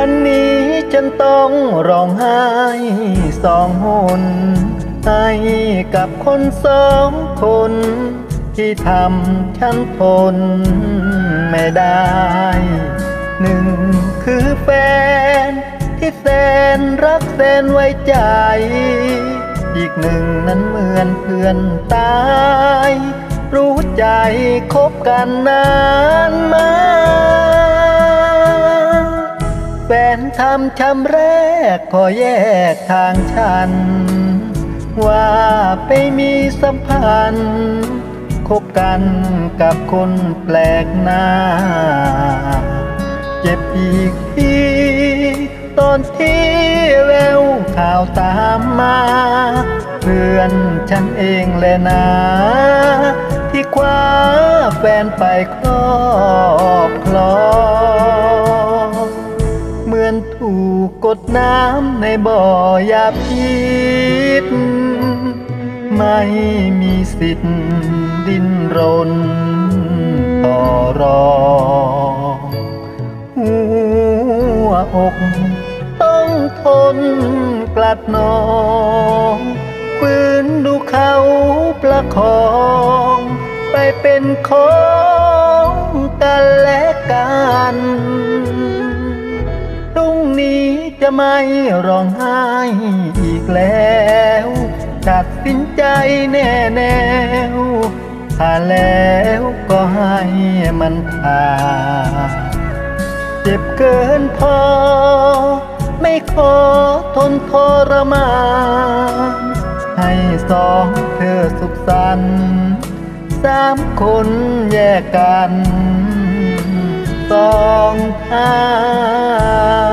วันนี้ฉันต้องร้องไห้สองหนให้กับคนสองคน ที่ทำฉันทนไม่ได้หนึ่งคือแฟน ที่แสนรักแสนไว้ใจ อีกหนึ่งนั้นเหมือนเพื่อนตาย รู้ใจคบกันนานมา ทำช้ำแรกขอแยกทางฉัน ว่าไปมีสัมพันธ์คบกันกับคนแปลกหน้า เจ็บอีกทีตอนที่แววข่าวตามมา เพื่อนฉันเองแหละนะ ที่คว้าแฟนไปครอบครอง น้ำในบ่อยาพิษไม่มีสิทธิ์ดิ้นรนต่อรองหัวอกต้องทนกลัดหนองฝืนดูเขาประคอง ไปเป็นของ จะไม่ร้องไห้อีกแล้ว ตัดสินใจแน่แนวถ้าแล้วก็ให้มันผ่านเจ็บเกินพอ ไม่ขอทนทรมานให้สองเธอสุขสันต์สามคนแยกกันสองทาง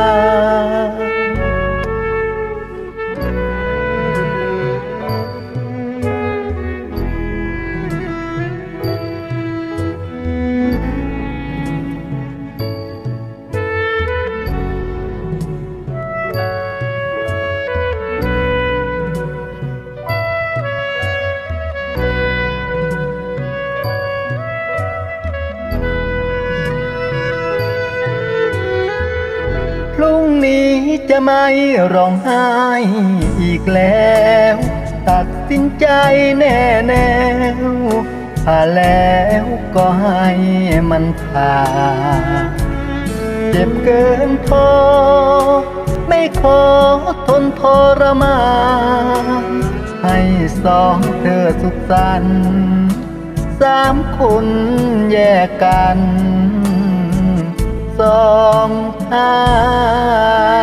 จะไม่ร้องไห้อีกแล้ว ตัดสินใจแน่แน่วถ้าแล้วก็ให้มันผ่านเจ็บเกินพอ ไม่ขอทนทรมานให้สองเธอสุขสันต์สามคนแยกกัน สองทาง